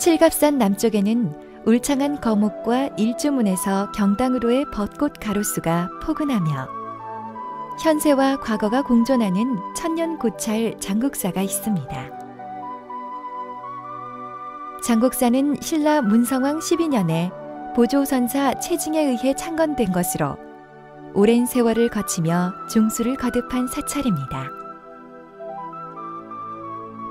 칠갑산 남쪽에는 울창한 거목과 일주문에서 경당으로의 벚꽃 가로수가 포근하며 현세와 과거가 공존하는 천년 고찰 장국사가 있습니다. 장국사는 신라 문성왕 12년에 보조선사 채징에 의해 창건된 것으로 오랜 세월을 거치며 중수를 거듭한 사찰입니다.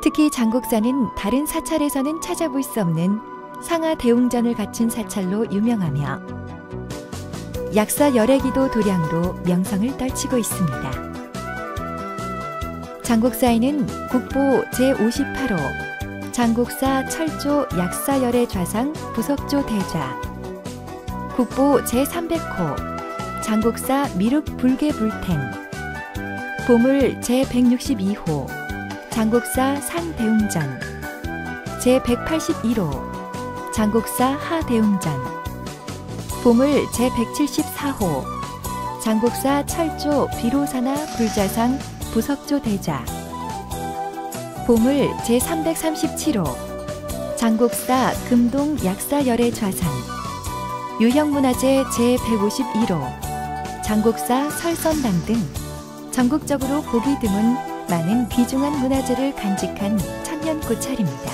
특히 장국사는 다른 사찰에서는 찾아볼 수 없는 상하 대웅전을 갖춘 사찰로 유명하며 약사 열애기도 도량으로 명성을 떨치고 있습니다. 장국사에는 국보 제58호 장국사 철조 약사 열애 좌상 부석조 대좌 국보 제300호 장국사 미륵 불계 불탱 보물 제162호 장국사 상대웅전. 제181호 장국사 하대웅전. 보물 제174호 장국사 철조 비로사나 불자상 부석조 대좌 보물 제337호 장국사 금동 약사열애 좌상. 유형문화재 제151호 장국사 설선당 등 전국적으로 보기 드문 많은 귀중한 문화재를 간직한 천년 고찰입니다.